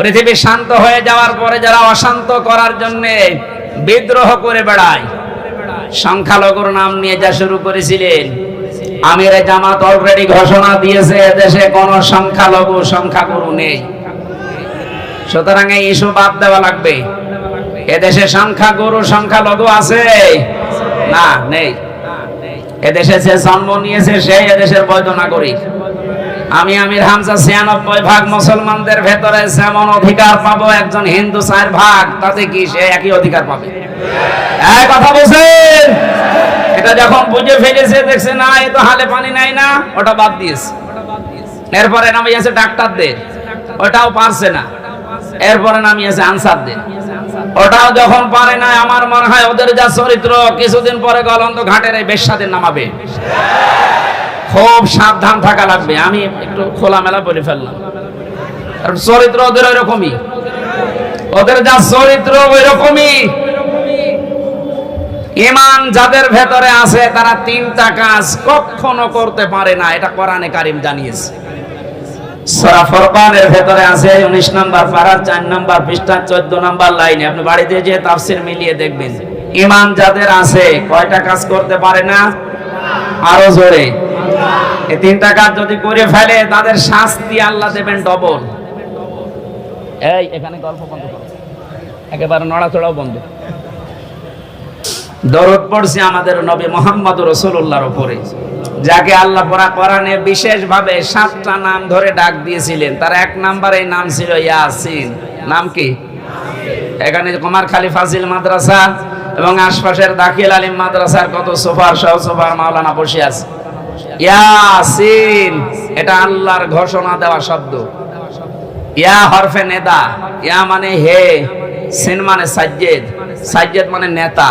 পৃথিবী শান্ত হয়ে যাওয়ার পরে যারা অশান্ত করার জন্য বিদ্রোহ করে বেড়ায়, সংখ্যালঘুর নাম নিয়ে যা শুরু করেছিলেন জামাত অলরেডি ঘোষণা দিয়েছে সংখ্যালঘু সংখ্যাগুরু নেই। সুতরাং এই ইস্যু বাদ দেওয়া লাগবে। এদেশে সংখ্যাগুরু, সংখ্যালঘু আছে? না, নেই। এদেশে যে জন্ম নিয়েছে সেই এদেশের বৈধ নাগরিক। আমি আমির হামজা ছিয়ানব্বই ভাগ মুসলমানদের ভেতরে যেমন অধিকার পাবো, একজন হিন্দু চার ভাগ, তাতে কি সে একই অধিকার পাবে? কথা বলছেন? এটা যখন বুঝে ফেলেছে, দেখছে না, এ তো হালে পানি নাই না, ওটা বাদ দিয়েছে। এরপরে নামিয়েছে ডাক্তারদের, ওটাও পারছে না। এরপরে নামিয়েছে আনসারদের। ওটাও যখন পারে না আমার মনে হয় ওদের যা চরিত্র, কিছুদিন পরে গলন্ত ঘাটের এই বেশ্যাদের নামাবে। খুব সাবধান থাকা লাগবে, আমি একটু খোলামেলা বলে ফেললাম। কারণ চরিত্র ওদের ওই রকমই ওদের যা চরিত্র ওই রকমই ইমান যাদের ভেতরে আছে, তারা তিনটা কাজ কখনো করতে পারে না, এটা কোরআনে কারিম জানিয়েছে। সূরা ফুরকানের ভেতরে আছে 19 নাম্বার পারার 4 নাম্বার পৃষ্ঠা 14 নাম্বার লাইনে। আপনি বাড়িতে যে তাফসীর মিলিয়ে দেখবেন। ইমান যাদের আছে, কয়টা কাজ করতে পারে না? আরও জোরে। এই তিনটা কাজ যদি করে ফেলে, তাদের শাস্তি আল্লাহ দেবেন ডবল। এই, এখানে গল্প বন্ধ করো। একেবারে নড়াচড়াও বন্ধ। দরদ পড়ছে আমাদের নবী মোহাম্মদ রসুল্লাহর উপরে। যাকে আল্লাহ পরা কোরআনে বিশেষভাবে সাতটা নাম ধরে ডাক দিয়েছিলেন, তার এক নাম্বারে নাম ছিল ইয়াসিন। নাম কি? এখানে কুমারখালী ফাজিল মাদ্রাসা এবং আশপাশের দাখিল আলিম মাদ্রাসার কত সোফার সহ সোফার মাওলানা বসে আছে। ইয়াসিন, এটা আল্লাহর ঘোষণা দেওয়া শব্দ। ইয়া হরফে নেতা ইয়া মানে হে, সিন মানে সাজ্জেদ। সাজ্জেদ মানে নেতা।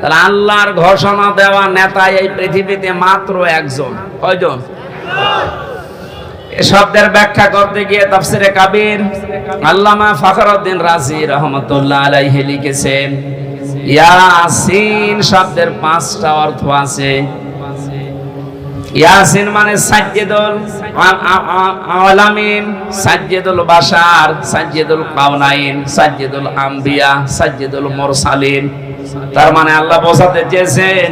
তাহলে আল্লাহর ঘোষণা দেওয়া নেতা এই পৃথিবীতে মাত্র একজন। কয়জন? শব্দের ব্যাখ্যা করতে গিয়ে তাফসিরে কাবির আল্লামা ফখরউদ্দিন রাজি রহমতুল্লাহ আলাইহি লিখেছেন, ইয়াসিন শব্দের পাঁচটা অর্থ আছে। ইয়াসিন মানে সাজ্জেদুল আলামিন, সাজ্জেদুল বাশার, সাজ্জেদুল কাউনাইন সাজ্জেদুল আম্বিয়া, সাজ্জেদুল মুরসালিন। তার মানে আল্লাহ বোঝাতে চেয়েছেন,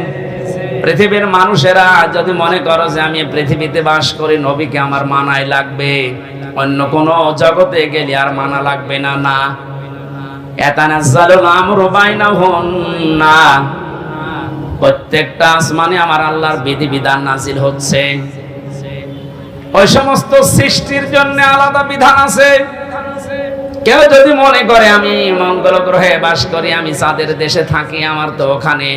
পৃথিবীর মানুষেরা যদি মনে করো যে আমি পৃথিবীতে বাস করি, নবীকে আমার মানাই লাগবে। অন্য কোন জগতে গেলে আর মানা লাগবে না না। এতানাজ্জালুল আমরু বাইনাহুম না প্রত্যেকটা আসমানে আমার আল্লাহর বিধি বিধান নাজিল হচ্ছে। ওই সমস্ত সৃষ্টির জন্য আলাদা বিধান আছে। কেউ যদি মনে করে আমি মঙ্গল গ্রহে বাস করি, আমি চাঁদের দেশে থাকি, আমার তো ওখানে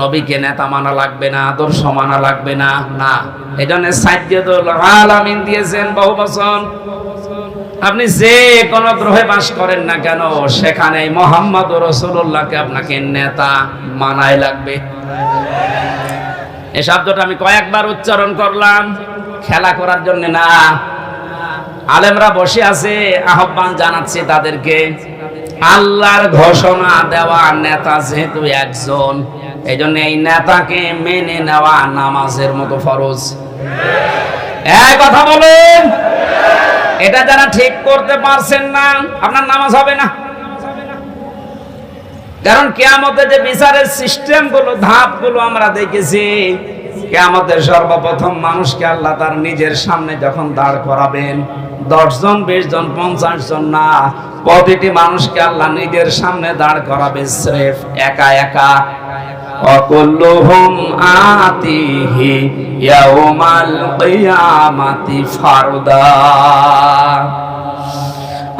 নবীকে নেতা মানা লাগবে না, আদর্শ মানা লাগবে না না। এই জন্য সাজ্জেদুল আলামিন দিয়েছেন বহু বছর আপনি যে কোন গ্রহে বাস করেন না কেন সেখানে মোহাম্মদ রসুল্লাহকে আপনাকে নেতা মানাই লাগবে। এই শব্দটা আমি কয়েকবার উচ্চারণ করলাম, খেলা করার জন্য না। আলেমরা বসে আছে, আহ্বান জানাচ্ছি তাদেরকে, আল্লাহর ঘোষণা দেওয়া নেতা যেহেতু একজন এই জন্য এই নেতাকে মেনে নেওয়া নামাজের মতো ফরজ। এক কথা বলেন। এটা যারা ঠিক করতে পারছেন না, আপনার নামাজ হবে না। কারণ কেয়ামতের যে বিচারের সিস্টেমগুলো ধাপগুলো আমরা দেখেছি, কেয়ামতের সর্বপ্রথম মানুষকে আল্লাহ তার নিজের সামনে যখন দাঁড় করাবেন দশ জন বিশ জন পঞ্চাশ জন না, প্রতিটি মানুষকে আল্লাহ নিজের সামনে দাঁড় করাবে, স্রেফ একা একা। অকুল্লুহুম আতিহি ইয়াউমাল কিয়ামাতি ফারদা।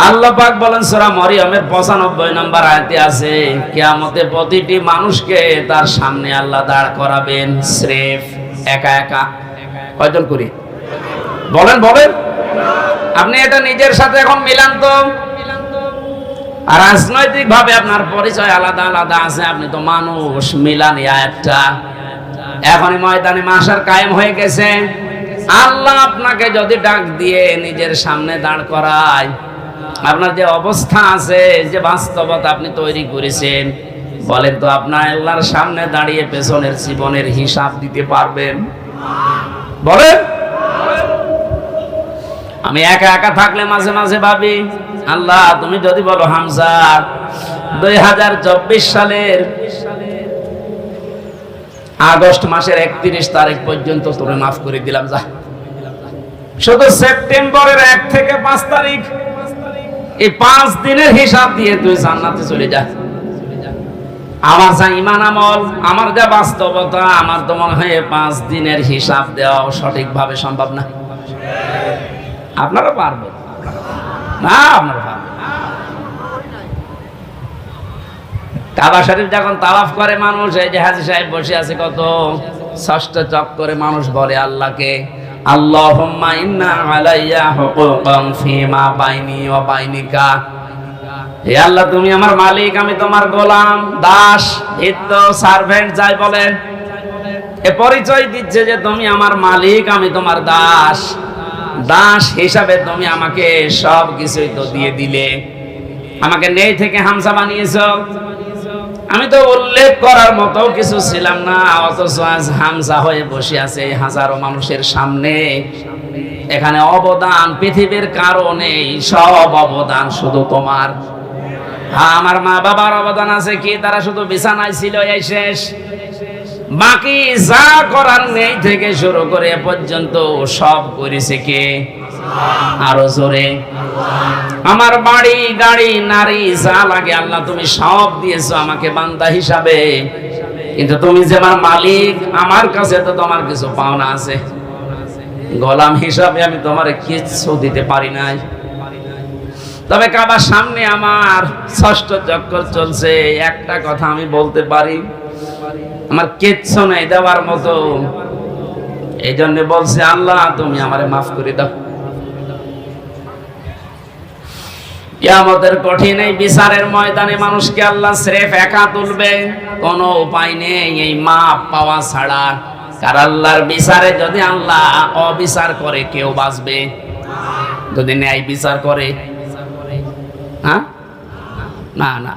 আল্লাহ পাক বলেন, সূরা মরিয়মের 95 নম্বর আয়াতে আছে, কিয়ামতে প্রতিটি মানুষকে তার সামনে আল্লাহ দাঁড় করাবেন স্রেফ, একা একা। কয়জন করে? বলেন বলেন। আপনি এটা নিজের সাথে এখন মিলান তো। রাজনৈতিক ভাবে আপনার পরিচয় আলাদা আলাদা আছে, আপনি তো মানুষ, মিলান এই আয়াতটা এখনই ময়দানে মাসার কায়েম হয়ে গেছে। আল্লাহ আপনাকে যদি ডাক দিয়ে নিজের সামনে দাঁড় করায়, আপনার যে অবস্থা আছে, যে বাস্তবতা আপনি তৈরি করেছেন, বলেন তো আপনার আল্লাহর সামনে দাঁড়িয়ে পেছনের জীবনের হিসাব দিতে পারবেন? বলেন। আমি একা একা থাকলে মাঝে মাঝে ভাবি আল্লাহ, তুমি যদি বলো হামজা, দুই হাজার চব্বিশ সালের আগস্ট মাসের একত্রিশ তারিখ পর্যন্ত তোরে মাফ করে দিলাম, যা। শুধু সেপ্টেম্বরের এক থেকে পাঁচ তারিখ। এই পাঁচ দিনের হিসাব দিয়ে তুই জান্নাতে চলে যা। আমার যা ইমান আমল, আমার যা বাস্তবতা, আমার তো মনে হয় পাঁচ দিনের হিসাব দেওয়া সঠিকভাবে সম্ভব না। আপনারা পারবেন। কাবা শরীফ যখন করে মানুষ, এই যে হাজি সাহেব বসে আছে কত ষষ্ঠ মানুষ বলে আল্লাহকে আল্লাহ, তুমি আমার মালিক, আমি তোমার গোলাম, দাস সার্ভেন্ট, যাই বলেন। এ পরিচয় দিচ্ছে যে তুমি আমার মালিক, আমি তোমার দাস। দাস হিসাবে তুমি আমাকে সব কিছুই তো দিয়ে দিলে। আমাকে নেই থেকে হামসা বানিয়েছো। আমি তো উল্লেখ করার মতো কিছু ছিলাম না, অথচ আজ হামসা হয়ে বসে আছে হাজারো মানুষের সামনে। এখানে অবদান, পৃথিবীর কারণে সব অবদান শুধু তোমার। হ্যাঁ আমার মা বাবার অবদান আছে কি? তারা শুধু বিছানায় ছিল, এই শেষ। বাকি যা করার নেই থেকে শুরু করে পর্যন্ত সব করেছে কে? আরও জোরে। আমার বাড়ি, গাড়ি, নারী, যা লাগে আল্লাহ তুমি সব দিয়েছ আমাকে বান্দা হিসাবে। কিন্তু তুমি যে আমার মালিক, আমার কাছে তো তোমার কিছু পাওনা আছে। গোলাম হিসাবে আমি তোমার কিচ্ছু দিতে পারি নাই। তবে কাবার সামনে আমার ষষ্ঠ চক্কর চলছে, একটা কথা আমি বলতে পারি। আমার কিচ্ছু নেই দেওয়ার মতো। এই জন্য বলছে, আল্লাহ, তুমি আমারে মাফ করে দাও। কিয়ামতের কঠিন এই বিচারের ময়দানে মানুষকে আল্লাহ স্রেফ একা তুলবে, কোনো উপায় নেই। এই মাপ পাওয়া ছাড়া, কার আল্লাহর বিচারে যদি আল্লাহ অবিচার করে, কেউ বাঁচবে? যদি ন্যায় বিচার করে। হ্যাঁ? না না।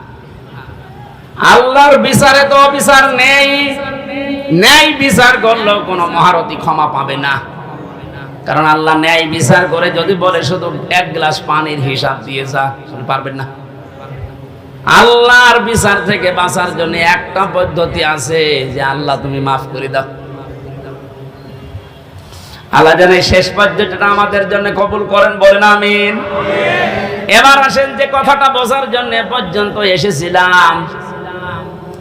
আল্লাহর বিচারে তো অবিচার নেই। ন্যায় বিচার করলেও কোনো মহারথী ক্ষমা পাবে না। কারণ আল্লাহ ন্যায় বিচার করে যদি বলে শুধু এক গ্লাস পানির হিসাব দিয়ে যা শুধু পারবেন না। আল্লাহর বিচার থেকে বাঁচার জন্য একটা পদ্ধতি আছে যে আল্লাহ তুমি মাফ করে দাও। আল্লাহ এই শেষ পদ্ধতিটা আমাদের জন্য কবুল করেন বলেন আমিন। এবার আসেন যে কথাটা বোঝার জন্য পর্যন্ত এসেছিলাম।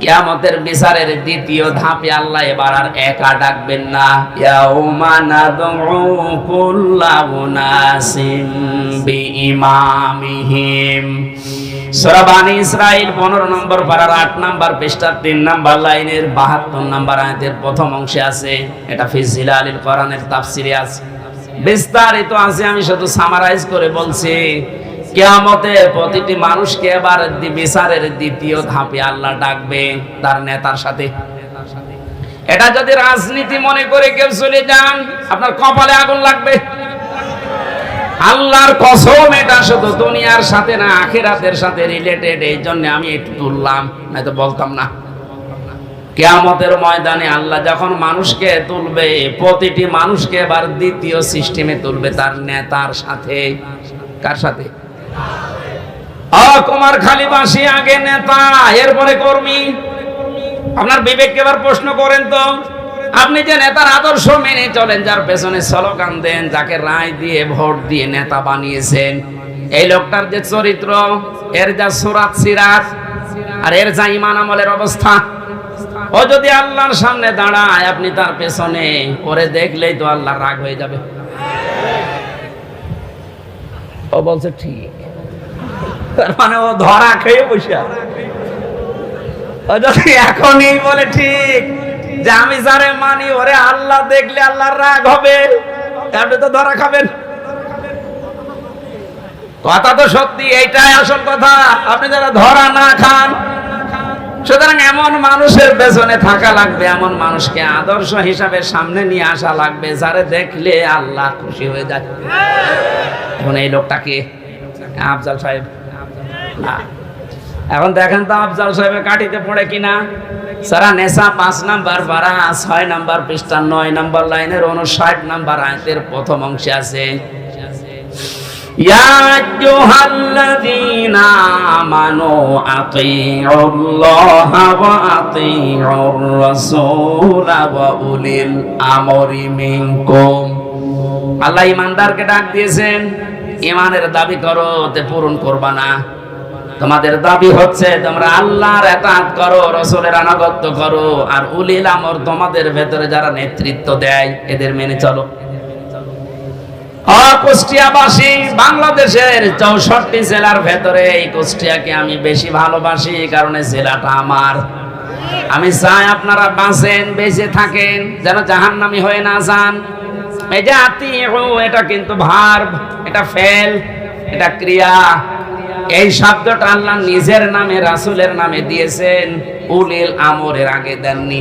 কিয়ামতের বিচারের দ্বিতীয় ধাপে আল্লাহ এবার আর একা ডাকবেন না। ইয়াউমা নাদউ কুল্লা উনাসিম বিইমামিহিম। সূরা বানী ইসরাইল 15 নম্বর পারার 8 নম্বর পৃষ্ঠার 3 নম্বর লাইনের 72 নম্বর আয়াতের প্রথম অংশে আছে, এটা ফি জিলালিল কোরআনের তাফসিরে আছে। বিস্তারিত আছে, আমি শুধু সামারাইজ করে বলছি কেয়ামতে প্রতিটি মানুষকে এবার বিচারের দ্বিতীয় ধাপে আল্লাহ ডাকবে তার নেতার সাথে। এটা যদি রাজনীতি মনে করে কেউ চলে যান, আপনার কপালে আগুন লাগবে। আল্লাহর কসম, এটা শুধু দুনিয়ার সাথে না, আখেরাতের সাথে রিলেটেড এই জন্য আমি একটু তুললাম, নয়তো বলতাম না। কেয়ামতের ময়দানে আল্লাহ যখন মানুষকে তুলবে, প্রতিটি মানুষকে এবার দ্বিতীয় সিস্টেমে তুলবে তার নেতার সাথে। কার সাথে? কুমার খালি বাসি আগে নেতা, এরপরে কর্মী। আপনার এবার প্রশ্ন করেন তো, আপনি যে নেতার আদর্শ মেনে চলেন, যার পেছনে স্লোগান দেন, যাকে রায় দিয়ে, ভোট দিয়ে নেতা বানিয়েছেন, এই লোকটার যে চরিত্র, এর যা সুরাত সিরাত, আর এর যা ইমান আমলের অবস্থা, ও যদি আল্লাহর সামনে দাঁড়ায়, আপনি তার পেছনে, ওরে দেখলেই তো আল্লাহ রাগ হয়ে যাবে। ও বলছে, ঠিক। মানে ও ধরা খেয়ে বসে যদি এখনই বলে ঠিক, যে আমি যারে মানি, ওরে আল্লাহ দেখলে আল্লাহর রাগ হবে। আপনি তো ধরা খাবেন। কথা তো সত্যি, এইটাই আসল কথা। আপনি যারা ধরা না খান, সুতরাং এমন মানুষের পেছনে থাকা লাগবে, এমন মানুষকে আদর্শ হিসাবে সামনে নিয়ে আসা লাগবে, যারে দেখলে আল্লাহ খুশি হয়ে যাচ্ছে। এখন এই লোকটাকে, আফজাল সাহেব। এখন দেখেন তো আফজাল সাহেবের কাঠিতে পড়ে কিনা সারা নেশা পাঁচ নাম্বার পারা ছয় নাম্বার পৃষ্ঠা নয় নাম্বার লাইনের উনষাট নাম্বার আয়তের প্রথম অংশে আছে يا أيها الذين آمنوا أطيعوا الله وأطيعوا الرسول وأولي الأمر منكم আল্লাহ ইমানদারকে ডাক দিয়েছেন ইমানের দাবি করো তে পূরণ করবা না তোমাদের দাবি হচ্ছে তোমরা আল্লাহর এতাত করো, রসুলের আনাগত্য করো, আর উলিল আমর তোমাদের ভেতরে যারা নেতৃত্ব দেয়, এদের মেনে চলো। কুষ্টিয়াবাসী বাংলাদেশের চৌষট্টি জেলার ভেতরে এই কুষ্টিয়াকে আমি বেশি ভালোবাসি জেলাটা আমার। আমি চাই আপনারা বাঁচেন, বেঁচে থাকেন, যেন জাহান্নামি হয়ে না যান। এই যে আত্মীয় এটা কিন্তু ভার এটা ফেল, এটা ক্রিয়া। এই শব্দটা আল্লাহ নিজের নামে, রাসূলের নামে দিয়েছেন। উলিল আমরের আগে দেননি।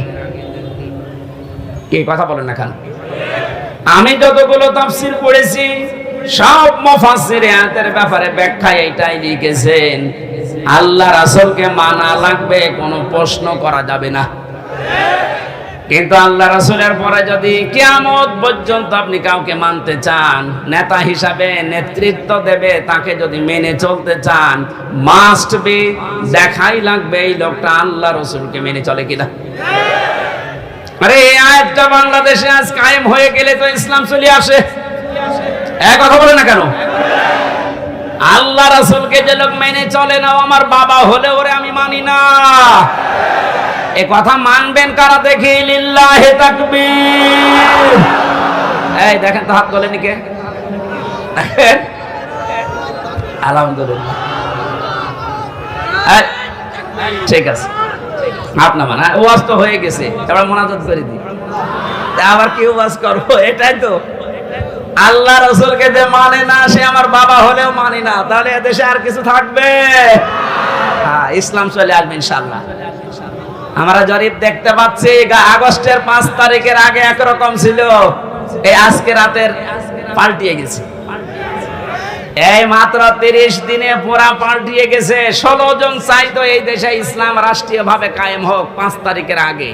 কি কথা বলেন না খান আমি যতগুলো তাফসীর পড়েছি, সব মুফাসসির আয়াতের ব্যাপারে ব্যাখ্যা এটাই লিখেছেন। আল্লাহ রাসূলকে মানা লাগবে, কোনো প্রশ্ন করা যাবে না। কিন্তু আল্লাহ রাসূলের পরে যদি কিয়ামত পর্যন্ত আপনি কাউকে মানতে চান, নেতা হিসাবে নেতৃত্ব দেবে, তাকে যদি মেনে চলতে চান মাস্ট বি দেখাই লাগবে এই লোকটা আল্লাহ রসুলকে মেনে চলে কিনা। আরে এই আয়াতটা বাংলাদেশে আজ কায়েম হয়ে গেলে তো ইসলাম চলে আসে। এক কথা বলে না কেন? আল্লাহ রাসূলকে যে লোক মেনে চলে না আমার বাবা হলে ওরে আমি মানি না। এ কথা মানবেন কারা দেখি? লিল্লাহি তাকবীর। এই, দেখেন তো হাত তোলেনি কে? আলহামদুলিল্লাহ। ঠিক আছে। হ্যাঁ ওয়াজ তো হয়ে গেছে। এবার মোনাজাত করে আবার কি ওয়াজ করব? এটাই তো। আল্লাহ রসুলকে যে মানে না, সে আমার বাবা হলেও মানি না। তাহলে এদেশে আর কিছু থাকবে? হ্যাঁ ইসলাম চলে আসবে ইনশাল্লাহ আমরা জরিপ দেখতে পাচ্ছি আগস্টের পাঁচ তারিখের আগে একরকম ছিল। এই আজকে রাতের পাল্টিয়ে গেছে। এই মাত্র তিরিশ দিনে পুরা পাল্টিয়ে গেছে। ষোলো জন চাইতো এই দেশে ইসলাম রাষ্ট্রীয় ভাবে কায়েম হোক পাঁচ তারিখের আগে।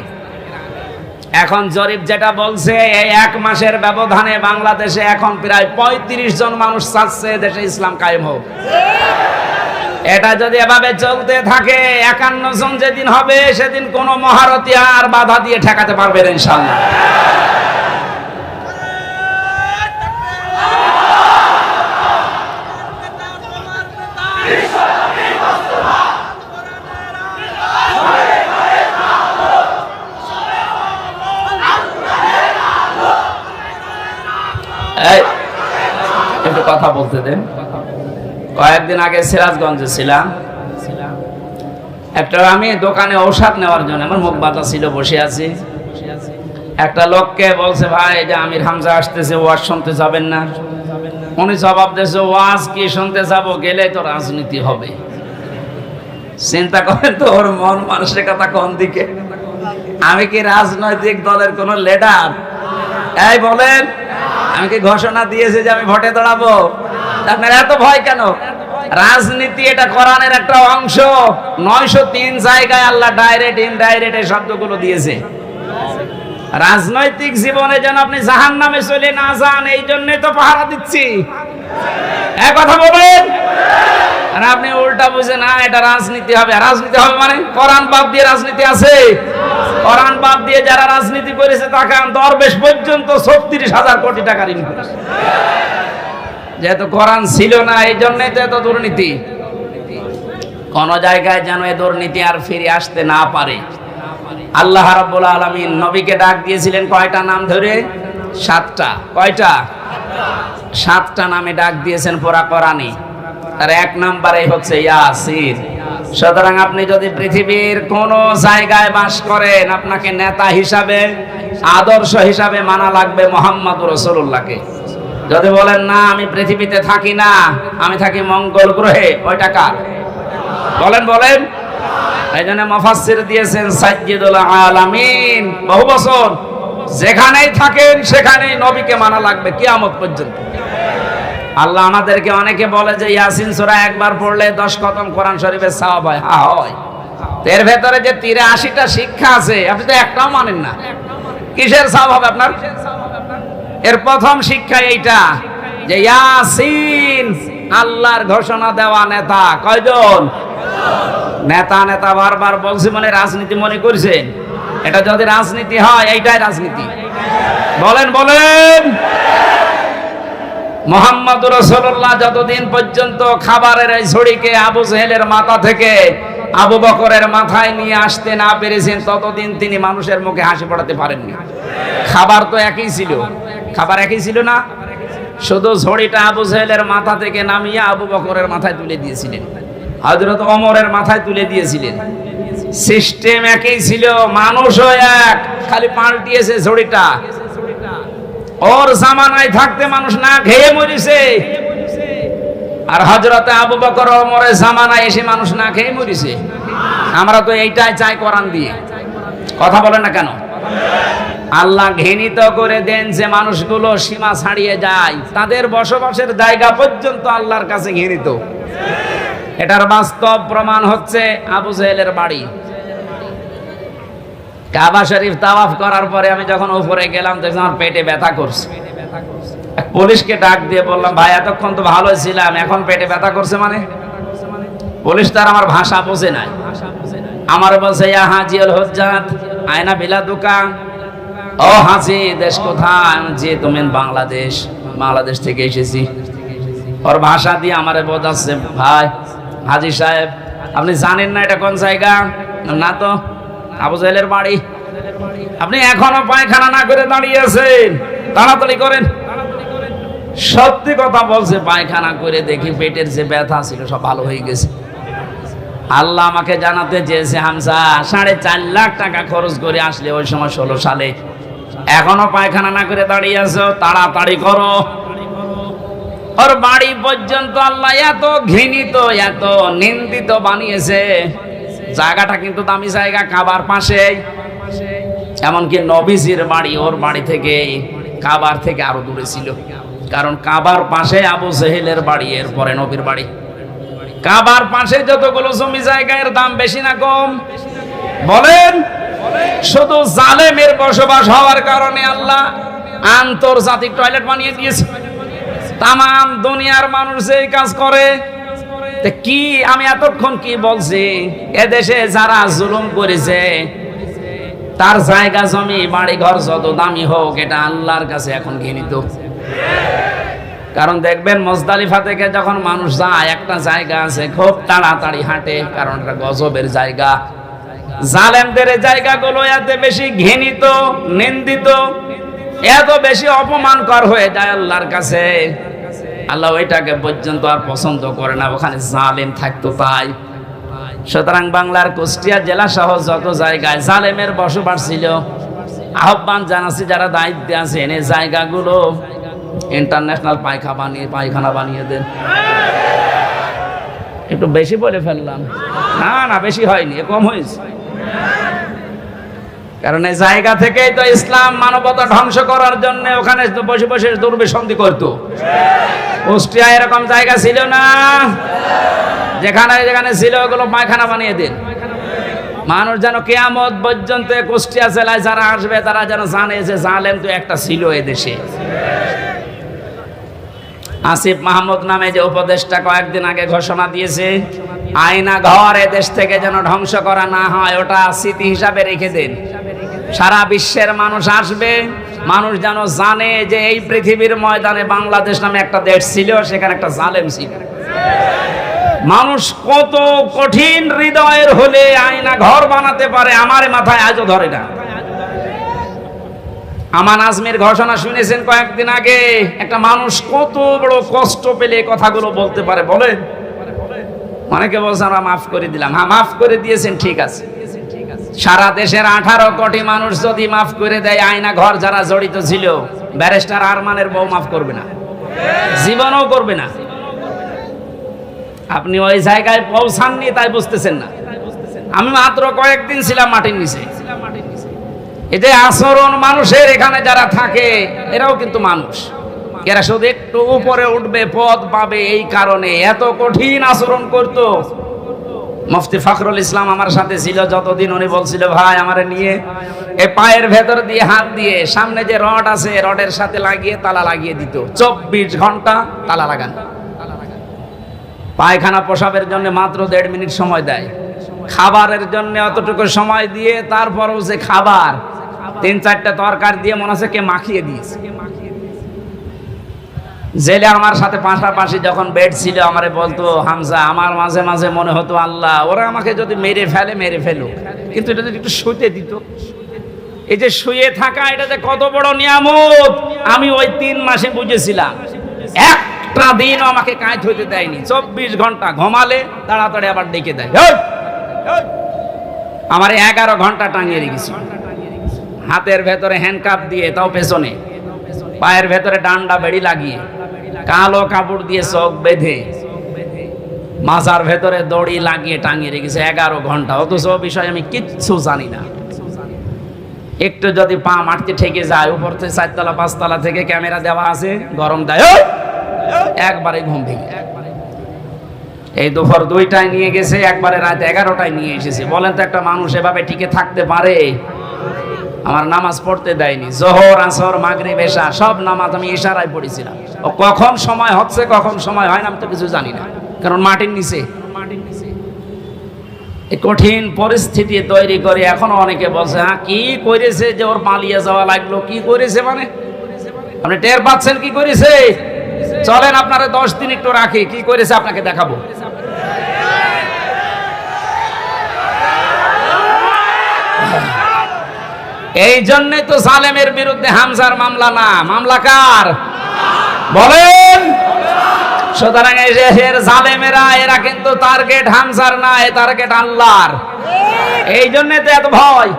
এখন জরিপ যেটা বলছে, এই এক মাসের ব্যবধানে বাংলাদেশে এখন প্রায় পঁয়ত্রিশ জন মানুষ চাচ্ছে দেশে ইসলাম কায়েম হোক। এটা যদি এভাবে চলতে থাকে, একান্ন জন যেদিন হবে, সেদিন কোনো মহারতী আর বাধা দিয়ে ঠেকাতে পারবে না ইনশাল্লাহ এই, একটু কথা বলতে দেন। কয়েকদিন আগে সিরাজগঞ্জে ছিলাম। একটা আমি দোকানে ঔষধ নেওয়ার জন্য আমার মুখ বাতা ছিল, বসে আছি। একটা লোককে বলছে, ভাই যে আমির হামজা আসতেছে, ওয়াজ শুনতে যাবেন না। উনি জবাব দিয়েছে, ওয়াজ কি শুনতে যাব? গেলে তো রাজনীতি হবে। চিন্তা করেন তো ওর মন মানসিকতা কোন দিকে? আমি কি রাজনৈতিক দলের কোন লিডার এই বলেন, আমি কি ঘোষণা দিয়েছি যে আমি ভোটে দাঁড়াবো? আপনার এত ভয় কেন? রাজনীতি এটা কোরআনের একটা অংশ। নয়শো তিন জায়গায় আল্লাহ ডাইরেক্ট ইনডাইরেক্ট এই শব্দগুলো দিয়েছে। রাজনৈতিক জীবনে যেন আপনি জাহান নামে চলে না যান, এই জন্য তো পাহারা দিচ্ছি। এক কথা বলেন আর আপনি উল্টা বুঝে, না, এটা রাজনীতি হবে। রাজনীতি হবে মানে কোরআন বাদ দিয়ে রাজনীতি আছে। কোরআন বাদ দিয়ে যারা রাজনীতি করেছে তাকান দরবেশ পর্যন্ত ছত্রিশ হাজার কোটি টাকা ঋণ করেছে যেহেতু কোরআন ছিল না, এই জন্যই তো এত দুর্নীতি। কোন জায়গায় যেন এই দুর্নীতি আর ফিরে আসতে না পারে। আল্লাহ রাব্বুল আলামিন নবীকে ডাক দিয়েছিলেন কয়টা নাম ধরে? সাতটা। কয়টা? সাতটা নামে ডাক দিয়েছেন পুরা কোরআনে আর এক নাম্বারে হচ্ছে ইয়াসিন সুতরাং আপনি যদি পৃথিবীর কোন জায়গায় বাস করেন, আপনাকে নেতা হিসাবে, আদর্শ হিসাবে মানা লাগবে মোহাম্মদ রসুল্লাহকে যদি বলেন, না, আমি পৃথিবীতে থাকি না, আমি থাকি মঙ্গল গ্রহে, ওইটা কার? বলেন বলেন। এই জন্য মফাসির দিয়েছেন, সাজ্জিদুল আলামিন। বহু বছর যেখানেই থাকেন, সেখানেই নবীকে মানা লাগবে কিয়ামত পর্যন্ত। আল্লাহ আমাদেরকে অনেকে বলে যে, ইয়াসিন সূরা একবার পড়লে দশ খতম কোরআন শরীফের সওয়াব হয়। হ্যাঁ। হয় এর ভেতরে যে তীরে আশিটা শিক্ষা আছে, আপনি তো একটাও মানেন না। কিসের সওয়াব হবে আপনার? এর প্রথম শিক্ষা এইটা, যে ইয়াসিন, আল্লাহর ঘোষণা দেওয়া নেতা, কয়জন? নেতা নেতা বারবার বলছি মানে রাজনীতি মনে করছেন এটা যদি রাজনীতি হয়, এইটাই রাজনীতি। বলেন বলেন। মোহাম্মদ রসুল্লাহ যতদিন পর্যন্ত খাবারের এই ছড়িকে আবু জেহেলের মাথা থেকে আবু বকরের মাথায় নিয়ে আসতে না পেরেছেন, ততদিন তিনি মানুষের মুখে হাসি পড়াতে পারেননি। খাবার তো একই ছিল। খাবার একই ছিল না? শুধু ঝড়িটা আবু জেহেলের মাথা থেকে নামিয়ে আবু বকরের মাথায় তুলে দিয়েছিলেন। হজরত অমরের মাথায় তুলে দিয়েছিলেন। সিস্টেম একই ছিল, মানুষও এক, খালি পাল্টিয়েছে ঝড়িটা ওর জামানায় থাকতে মানুষ না খেয়ে মরিছে। আর হজরতে আবু বকর ওমরের জামানায় এসে মানুষ না খেয়ে মরিছে। আমরা তো এইটাই চাই কোরআন দিয়ে। কথা বলে না কেন? আল্লাহ ঘৃণিত করে দেন যে মানুষগুলো সীমা ছাড়িয়ে যায়। তাদের বসবাসের জায়গা পর্যন্ত আল্লাহর কাছে ঘৃণিত। এটার বাস্তব প্রমাণ হচ্ছে আবু জেহেলের বাড়ি। কাবা শরীফ তাওয়াফ করার পরে আমি যখন উপরে গেলাম তখন আমার পেটে ব্যথা করছে। পুলিশকে ডাক দিয়ে বললাম, ভাই, এতক্ষণ তো ভালো ছিলাম, এখন পেটে ব্যথা করছে মানে? পুলিশ তার আমার ভাষা বোঝে নাই। আমার বলছে, ইয়া হাজিউল হুজ্জাত, আয়না বিলা দোকান? ও হাজি, দেশ কোথায়? যে তুমি বাংলাদেশ বাংলাদেশ থেকে এসেছি। ওর ভাষা দিয়ে আমারে বোঝাচ্ছে, ভাই, হাজি সাহেব, আপনি জানেন না এটা কোন জায়গা? না তো। আবু জাহেলের বাড়ি। আপনি এখনও পায়খানা না করে দাঁড়িয়ে আছেন তাড়াতাড়ি করেন। সত্যি কথা বলছে, পায়খানা করে দেখি পেটের যে ব্যথা ছিল, সব ভালো হয়ে গেছে। আল্লাহ আমাকে জানাতে চেয়েছে হামসা সাড়ে চার লাখ টাকা খরচ করে আসলে ওই সময় ষোলো সালে। এখনও পায়খানা না করে দাঁড়িয়ে আছো, তাড়াতাড়ি করো। ওর বাড়ি পর্যন্ত আল্লাহ এত ঘৃণিত, এত নিন্দিত বানিয়েছে। জায়গাটা কিন্তু দামি জায়গা, কাবার পাশে এমনকি নবীজির বাড়ি, ওর বাড়ি থেকে কাবার থেকে আরও দূরে ছিল। কারণ কাবার পাশে আবু জেহেলের বাড়ি, এরপরে নবীর বাড়ি। কাবার পাশে যতগুলো জমি জায়গা এর দাম বেশি না কম? বলেন, শুধু জালেমের বসবাস হওয়ার কারণে আল্লাহ আন্তর্জাতিক টয়লেট বানিয়ে দিয়েছে। তাম দুনিয়ার মানুষ এই কাজ করে কি আমি এতক্ষণ কি বলছি? এদেশে যারা জুলুম করেছে, তার জায়গা জমি বাড়ি ঘর যত দামি হোক, এটা আল্লাহর কাছে এখন ঘৃণিত। কারণ দেখবেন মজদালিফা থেকে যখন মানুষ যায়, একটা জায়গা আছে, খুব তাড়াতাড়ি হাঁটে, কারণ এটা গজবের জায়গা। জালেমদের জায়গাগুলো এত বেশি ঘৃণিত, নিন্দিত, এত বেশি অপমানকর হয়ে যায় আল্লাহর কাছে। আল্লাহ ওইটাকে পর্যন্ত আর পছন্দ করে না, ওখানে জালেম থাকতো তাই সুতরাং বাংলার কুষ্টিয়া জেলা সহ যত জায়গায় জালেমের বসবাস ছিল, আহ্বান জানাচ্ছি যারা দায়িত্বে আছেন এই জায়গাগুলো ইন্টারন্যাশনাল পায়খা বানিয়ে, পায়খানা বানিয়ে দেন। একটু বেশি বলে ফেললাম। না না, বেশি হয়নি কম হয়েছে। কারণ এই জায়গা থেকেই তো ইসলাম মানবতা ধ্বংস করার জন্য ওখানে বসে বসে দুর্বিসন্ধি করতো। কুষ্টিয়া এরকম জায়গা ছিল না। যেখানে যেখানে ছিল ওগুলো পায়খানা বানিয়ে দিন। মানুষ যেন কেয়ামত পর্যন্ত কুষ্টিয়া জেলায় যারা আসবে, তারা যেন জানে যে জালেম তো একটা ছিল এদেশে আসিফ মাহমুদ নামে যে উপদেশটা কয়েকদিন আগে ঘোষণা দিয়েছে আয়না ঘর এদেশ থেকে যেন ধ্বংস করা না হয়, ওটা স্মৃতি হিসাবে রেখে দেন। সারা বিশ্বের মানুষ আসবে, মানুষ যেন জানে যে এই পৃথিবীর ময়দানে বাংলাদেশ নামে একটা দেশ ছিল, সেখানে একটা জালেম ছিল। মানুষ কত কঠিন হৃদয়ের হলে আয়না ঘর বানাতে পারে, আমার মাথায় আজও ধরে না। আমার আজমির ঘোষণা শুনেছেন কয়েকদিন আগে, একটা মানুষ কত বড় কষ্ট পেলে কথাগুলো বলতে পারে, বলেন। অনেকে বলছে, আমরা মাফ করে দিলাম। হ্যাঁ মাফ করে দিয়েছেন, ঠিক আছে। সারা দেশের আঠারো কোটি মানুষ যদি মাফ করে দেয়, আয়না ঘর যারা জড়িত ছিল, ব্যারিস্টার আরমানের বউ মাফ করবে না, জীবনও করবে না। আপনি ওই জায়গায় পৌঁছাননি, তাই বুঝতেছেন না। আমি মাত্র কয়েকদিন ছিলাম মাটির নিচে। যে আচরণ মানুষের এখানে যারা থাকে, এরাও কিন্তু মানুষ। এরা শুধু একটু উপরে উঠবে পদ পাবে এই কারণে। এত কঠিন আচরণ করতো। মুফতি ফখরুল ইসলাম আমার সাথে ছিল যতদিন, উনি বলছিল, ভাই, আমারে নিয়ে এই পায়ের ভেতর দিয়ে হাত দিয়ে সামনে যে রড আছে, রডের সাথে লাগিয়ে তালা লাগিয়ে দিত। চব্বিশ ঘণ্টা তালা লাগান। পায়খানা প্রসাবের জন্য মাত্র দেড় মিনিট সময় দেয়। খাবারের জন্য অতটুকু সময় দিয়ে তারপরও সে খাবার, তিন চারটা তরকার দিয়ে মনে হচ্ছে কে মাখিয়ে দিয়েছে। জেলে আমার সাথে পাশাপাশি যখন বেড ছিল, আমারে বলতো, হামজা, আমার মাঝে মাঝে মনে হতো আল্লাহ, ওরা আমাকে যদি মেরে ফেলে, মেরে ফেলুক। কিন্তু এটা যদি একটু শুতে দিত। এই যে শুয়ে থাকা, এটা যে কত বড় নিয়ামত! আমি ওই তিন মাসে বুঝেছিলাম। একটা দিনও আমাকে কাঁচ হইতে দেয়নি। চব্বিশ ঘণ্টা ঘুমালে, তাড়াতাড়ি আবার ডেকে দেয়। "হেই! আমার এগারো ঘণ্টা টাঙিয়ে রেখেছি। হাতের ভেতরে হ্যান্ডকাপ দিয়ে, তাও পেছনে। পায়ের ভেতরে ডান্ডা বেড়ি লাগিয়ে। কালো কাপড় দিয়ে চোখ বেঁধে মাজার ভেতরে দড়ি লাগিয়ে টাঙিয়ে রেখেছে এগারো ঘণ্টা। অথচ বিষয়ে আমি কিচ্ছু জানি না। একটু যদি পা মারতে ঠেকে যায়, উপর থেকে চারতলা, পাঁচতলা থেকে ক্যামেরা দেওয়া আছে, গরম দেয় একবারে ঘুম ভেঙে এই দুপুর দুইটায় নিয়ে গেছে, একবারে রাত এগারোটায় নিয়ে এসেছে। বলেন তো একটা মানুষ এভাবে টিকে থাকতে পারে? আমার নামাজ পড়তে দেয়নি, জোহর, আসর মাগরি বেশা সব নামাজ আমি ইশারায় পড়েছিলাম। ও কখন সময় হচ্ছে, কখন সময় হয় না, আমি তো কিছু জানি না। কারণ মাটির নিচে। কঠিন পরিস্থিতি তৈরি করে এখনও অনেকে বলছে হ্যাঁ কি করেছে যে ওর পালিয়ে যাওয়া লাগল? কি করেছে মানে? আপনি টের পাচ্ছেন কি করেছে? চলেন আপনারা দশ দিন একটু রাখি, কি করেছে আপনাকে দেখাবো। এই জন্যই তো সালেমের বিরুদ্ধে হামজার মামলা না। মামলা কার? বলেন। সুতরাং এই দেশের জালেমেরা, এরা কিন্তু টার্গেট হামজার না, এ টার্গেট আল্লাহর। এই জন্য তো এত ভয়।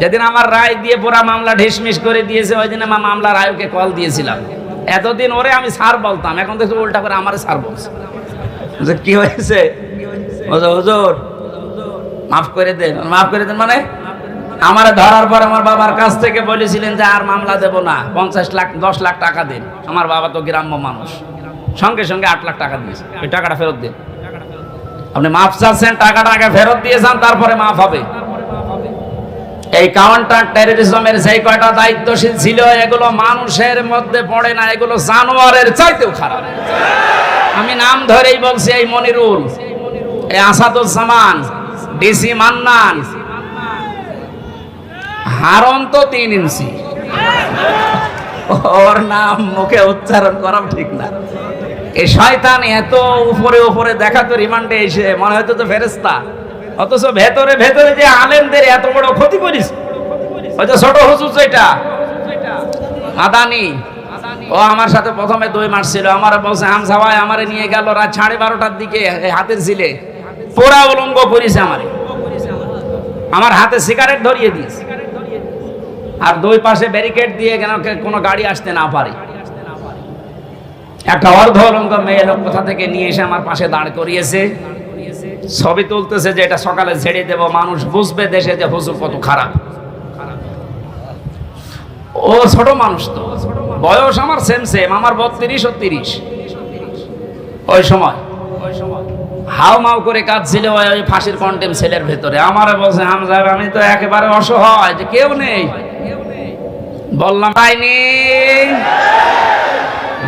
যেদিন আমার রায় দিয়ে পুরা মামলা ঢিসমিস করে দিয়েছে, ওই দিন আমার মামলার আয়োকে কল দিয়েছিলাম। এতদিন ওরে আমি স্যার বলতাম, এখন দেখছি উল্টা করে আমার স্যার বলছে। কি হয়েছে? হুজুর, মাফ করে দেন। মাফ করে দেন মানে? আমার ধরার পর আমার বাবার কাছ থেকে বলেছিলেন যে আর মামলা দেব না, পঞ্চাশ লাখ, দশ লাখ টাকা দিন। আমার বাবা তো গ্রাম্য মানুষ। সঙ্গে সঙ্গে আট লাখ টাকা দিয়েছে। ওই টাকাটা ফেরত দিন। আপনি মাফ চাচ্ছেন, টাকাটা আগে ফেরত দিয়েছেন তারপরে মাফ হবে। এই কাউন্টার টেরোরিজমের সেই কয়টা দায়িত্বশীল ছিল, এগুলো মানুষের মধ্যে পড়ে না, এগুলো জানোয়ারের চাইতেও খারাপ। আমি নাম ধরেই বলছি, এই মনিরুল, এই আসাদুজ্জামান, ডিসি মান্নান হারন তো তিন ইঞ্চি। ওর নাম মুখে উচ্চারণ করা ঠিক না। এই শয়তান এত উপরে উপরে দেখা তো রিমান্ডে এসে, মনে হয়তো তো ফেরেস্তা অথচ ভেতরে ভেতরে যে আলেমদের এত বড় ক্ষতি করিস। হয়তো ছোট হুজুর যেটা, আদানি, ও আমার সাথে প্রথমে দই মারছিল আমার বলছে হামসা ভাই আমারে নিয়ে গেল রাত সাড়ে বারোটার দিকে হাতের ঝিলে। পোড়া উলঙ্গ করিছে আমারে। আমার হাতে সিগারেট ধরিয়ে দিয়েছে। আর দুই পাশে ব্যারিকেড দিয়ে কেন কোনো গাড়ি আসতে না পারে। একটা অর্ধ অলঙ্গ মেয়ে লোক কোথা থেকে নিয়ে এসে আমার পাশে দাঁড় করিয়েছে। ছবি তুলতেছে যে এটা সকালে ছেড়ে দেব, মানুষ বুঝবে দেশে যে হুজুর কত খারাপ। ও ছোট মানুষ তো, বয়স আমার সেম সেম আমার বত্রিশ ও তিরিশ ওই সময় হাও মাও করে কাঁদছিল ওই ফাঁসির কন্টেম ছেলের ভেতরে। আমারে বলছে আমি তো একেবারে অসহায়, যে কেউ নেই। বললাম পাইনি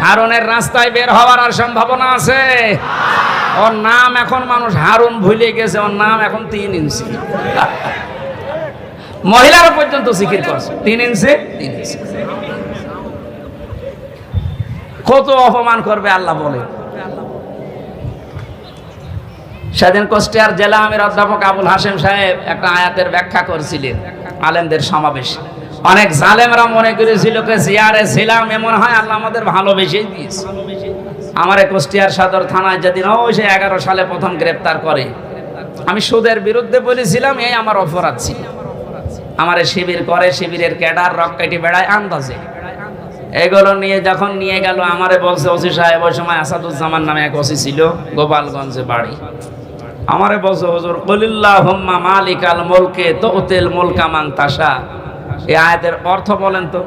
হারুনের রাস্তায় বের হওয়ার আর সম্ভাবনা আছে। ওর নাম এখন মানুষ হারুন ভুলে গেছে, ওর নাম এখন তিন ইঞ্চি। মহিলারা পর্যন্ত জিকির করছে। তিন ইঞ্চি? তিন ইঞ্চি। কত অপমান করবে আল্লাহ বলে। সেদিন কুষ্টিয়ার জেলা আমির অধ্যাপক আবুল হাসেম সাহেব একটা আয়াতের ব্যাখ্যা করছিলেন, আলেমদের সমাবেশে। অনেক জালেমরা মনে করেছিল যে জিয়ারে ছিলাম, এমন হয় আল্লাহ আমাদের ভালোবেসেই দিয়েছে। আমার কুষ্টিয়ার সদর থানায় যেদিন সে এগারো সালে প্রথম গ্রেপ্তার করে। আমি সুদের বিরুদ্ধে বলেছিলাম, এই আমার অপরাধ ছিল। আমার শিবির করে, শিবিরের ক্যাডার রক্কাইটি বেড়ায় আন্দাজে। এগুলো নিয়ে যখন নিয়ে গেল, আমারে বলছে, ওসি সাহেব, ওই সময় আসাদুজ্জামান নামে এক ওসি ছিল, গোপালগঞ্জে বাড়ি। আমারে বলছে, হুজুর কলিল্লাহ হুম্মা মালিকাল মুলকে তো উতেল মুলকা তাসা এই আয়াতের অর্থ বলেন তো?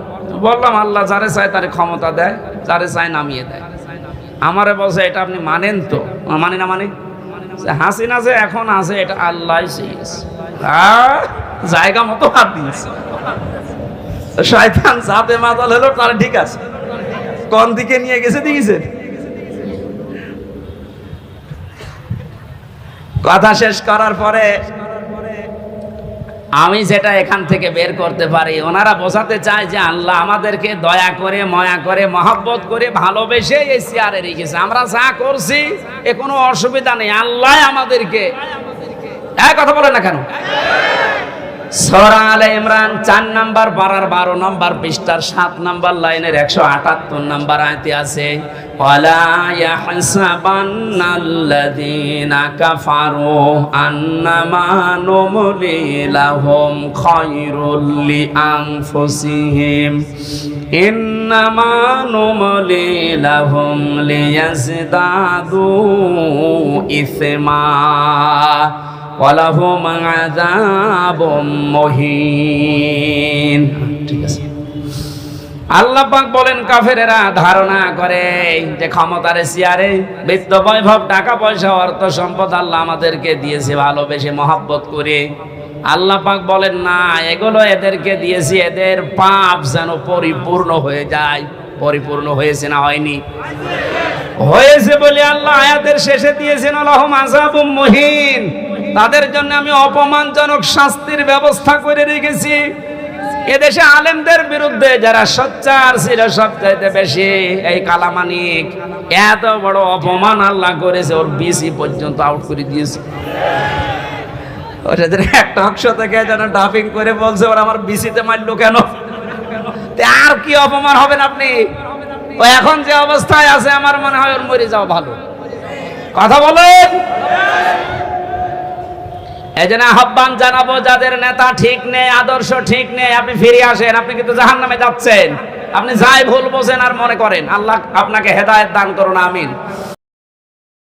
বললাম, আল্লাহ যারে চায় তারে ক্ষমতা দেয়, যারে চায় নামিয়ে দেয়। আমারে বলছে, এটা আপনি মানেন তো? মানে না মানে? হাসিনা যে এখন আছে, এটা আল্লাহ জায়গা মতো হাত দিয়েছে। শয়তান যাতে মাতাল হলো তার ঠিক আছে। কোন দিকে নিয়ে গেছে, দেখিছেন? কথা শেষ করার পরে আমি যেটা এখান থেকে বের করতে পারি, ওনারা বোঝাতে চায় যে আল্লাহ আমাদেরকে দয়া করে, ময়া করে, মহাব্বত করে ভালোবেসে এই চেয়ারে রেখেছে। আমরা যা করছি, এ কোনো অসুবিধা নেই। আল্লাহ আমাদেরকে হ্যাঁ কথা বলে না কেন? সরা আলে ইমরান চার নাম্বার পাড়ার বারো নাম্বার পৃষ্ঠার সাত নাম্বার লাইনের একশো আটাত্তর নাম্বার আয়তে আছে ইসমা ওয়ালাহুম আযাবুম মুহিন। ঠিক আছে। আল্লাহ পাক বলেন, কাফেরেরা ধারণা করে যে ক্ষমতার চেয়ারে বিত্ত বৈভব, টাকা পয়সা, অর্থ সম্পদ আল্লাহ আমাদেরকে দিয়েছে, ভালোবেসে মহাব্বত করে। আল্লাহ পাক বলেন, না, এগুলো এদেরকে দিয়েছি, এদের পাপ যেন পরিপূর্ণ হয়ে যায়। পরিপূর্ণ হয়েছে না হয়নি? হয়েছে বলে আল্লাহ আয়াতের শেষে দিয়েছেন আল্লাহম আজাবুম মুহিন। তাদের জন্য আমি অপমানজনক শাস্তির ব্যবস্থা করে রেখেছি। এদেশে আলেমদের বিরুদ্ধে যারা সোচ্চার ছিল সবচাইতে বেশি, এই কালামানিক, এত বড় অপমান আল্লাহ করেছে, ওর বিসি পর্যন্ত আউট করে দিয়েছে। ওদের একটা অংশ থেকে যেন ডাফিং করে বলছে, ওরা আমার বিসিতে মারলো কেন? আর কি অপমান হবেন আপনি? ও এখন যে অবস্থায় আছে, আমার মনে হয় ওর মরে যাওয়া ভালো। কথা বলেন? এই জন্য আহ্বান জানাব, যাদের নেতা ঠিক নেই, আদর্শ ঠিক নেই, আপনি ফিরে আসেন, আপনি কিন্তু জাহান নামে যাচ্ছেন। আপনি যাই ভুল বোঝেন আর মনে করেন, আল্লাহ আপনাকে হেদায়ত দান করুন, আমিন।